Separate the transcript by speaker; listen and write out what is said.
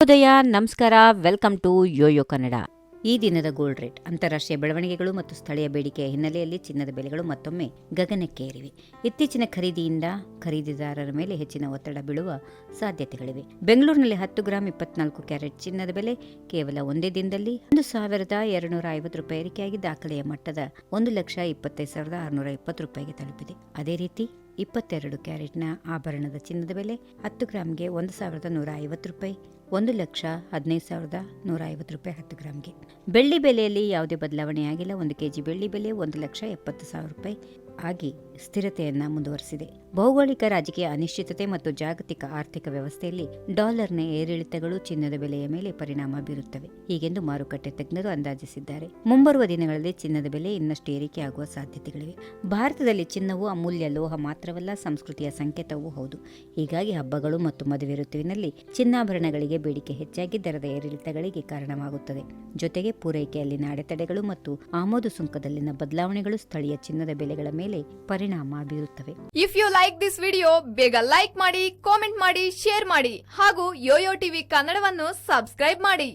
Speaker 1: ಶುಭೋದಯ ನಮಸ್ಕಾರ. Welcome to YoYo Kannada. ಈ ದಿನದ ಗೋಲ್ಡ್ ರೇಟ್ ಅಂತಾರಾಷ್ಟ್ರೀಯ ಬೆಳವಣಿಗೆಗಳು ಮತ್ತು ಸ್ಥಳೀಯ ಬೇಡಿಕೆಯ ಹಿನ್ನೆಲೆಯಲ್ಲಿ ಚಿನ್ನದ ಬೆಲೆಗಳು ಮತ್ತೊಮ್ಮೆ ಗಗನಕ್ಕೇರಿವೆ. ಇತ್ತೀಚಿನ ಖರೀದಿಯಿಂದ ಖರೀದಿದಾರರ ಮೇಲೆ ಹೆಚ್ಚಿನ ಒತ್ತಡ ಬೀಳುವ ಸಾಧ್ಯತೆಗಳಿವೆ. ಬೆಂಗಳೂರಿನಲ್ಲಿ ಹತ್ತು ಗ್ರಾಂ ಇಪ್ಪತ್ನಾಲ್ಕು ಕ್ಯಾರೆಟ್ ಚಿನ್ನದ ಬೆಲೆ, ಕೇವಲ ಒಂದೇ ದಿನದಲ್ಲಿ ಒಂದು ಸಾವಿರದ ಎರಡುನೂರ ಐವತ್ತು ರೂಪಾಯಿ ಏರಿಕೆಯಾಗಿ ದಾಖಲೆಯ ಮಟ್ಟದ ಒಂದು ಲಕ್ಷ ಇಪ್ಪತ್ತೈದು ಸಾವಿರದ ಆರುನೂರ ಇಪ್ಪತ್ತು ರೂಪಾಯಿಗೆ ತಲುಪಿದೆ. ಅದೇ ರೀತಿ ಇಪ್ಪತ್ತೆರಡು ಕ್ಯಾರೆಟ್ನ ಆಭರಣದ ಚಿನ್ನದ ಬೆಲೆ ಹತ್ತು ಗ್ರಾಮ್ಗೆ ಒಂದು ಸಾವಿರದ ನೂರ ಐವತ್ತು ರೂಪಾಯಿ, ಒಂದು ಲಕ್ಷ ಹದಿನೈದು ಸಾವಿರದ ನೂರ ಐವತ್ತು ರೂಪಾಯಿ ಹತ್ತು ಗ್ರಾಮ್ಗೆ. ಬೆಳ್ಳಿ ಬೆಲೆಯಲ್ಲಿ ಯಾವುದೇ ಬದಲಾವಣೆಯಾಗಿಲ್ಲ. ಒಂದು ಕೆಜಿ ಬೆಳ್ಳಿ ಬೆಲೆ ಒಂದು ಲಕ್ಷ ಎಪ್ಪತ್ತು ಸಾವಿರ ರೂಪಾಯಿ. ಆಗಿ ಸ್ಥಿರತೆಯನ್ನು ಮುಂದುವರೆಸಿದೆ. ಭೌಗೋಳಿಕ ರಾಜಕೀಯ ಅನಿಶ್ಚಿತತೆ ಮತ್ತು ಜಾಗತಿಕ ಆರ್ಥಿಕ ವ್ಯವಸ್ಥೆಯಲ್ಲಿ ಡಾಲರ್ನ ಏರಿಳಿತಗಳು ಚಿನ್ನದ ಬೆಲೆಯ ಮೇಲೆ ಪರಿಣಾಮ ಬೀರುತ್ತವೆ. ಹೀಗೆಂದು ಮಾರುಕಟ್ಟೆ ತಜ್ಞರು ಅಂದಾಜಿಸಿದ್ದಾರೆ. ಮುಂಬರುವ ದಿನಗಳಲ್ಲಿ ಚಿನ್ನದ ಬೆಲೆ ಇನ್ನಷ್ಟು ಏರಿಕೆಯಾಗುವ ಸಾಧ್ಯತೆಗಳಿವೆ. ಭಾರತದಲ್ಲಿ ಚಿನ್ನವು ಅಮೂಲ್ಯ ಲೋಹ ಮಾತ್ರವಲ್ಲ, ಸಂಸ್ಕೃತಿಯ ಸಂಕೇತವೂ ಹೌದು. ಹೀಗಾಗಿ ಹಬ್ಬಗಳು ಮತ್ತು ಮದುವೆ ಋತುವಿನಲ್ಲಿ ಚಿನ್ನಾಭರಣಗಳಿಗೆ ಬೇಡಿಕೆ ಹೆಚ್ಚಾಗಿ ದರದ ಏರಿಳಿತಗಳಿಗೆ ಕಾರಣವಾಗುತ್ತದೆ. ಜೊತೆಗೆ ಪೂರೈಕೆಯಲ್ಲಿನ ಅಡೆತಡೆಗಳು ಮತ್ತು ಆಮದು ಸುಂಕದಲ್ಲಿನ ಬದಲಾವಣೆಗಳು ಸ್ಥಳೀಯ ಚಿನ್ನದ ಬೆಲೆಗಳ ಮೇಲೆ ಪರಿಣಾಮ ಬೀರುತ್ತವೆ.
Speaker 2: If you like this video ಬೇಗ ಲೈಕ್ ಮಾಡಿ ಕಾಮೆಂಟ್ ಮಾಡಿ ಶೇರ್ ಮಾಡಿ ಹಾಗೂ ಯೋಯೋ ಟಿವಿ ಕನ್ನಡವನ್ನು ಸಬ್ಸ್ಕ್ರೈಬ್ ಮಾಡಿ.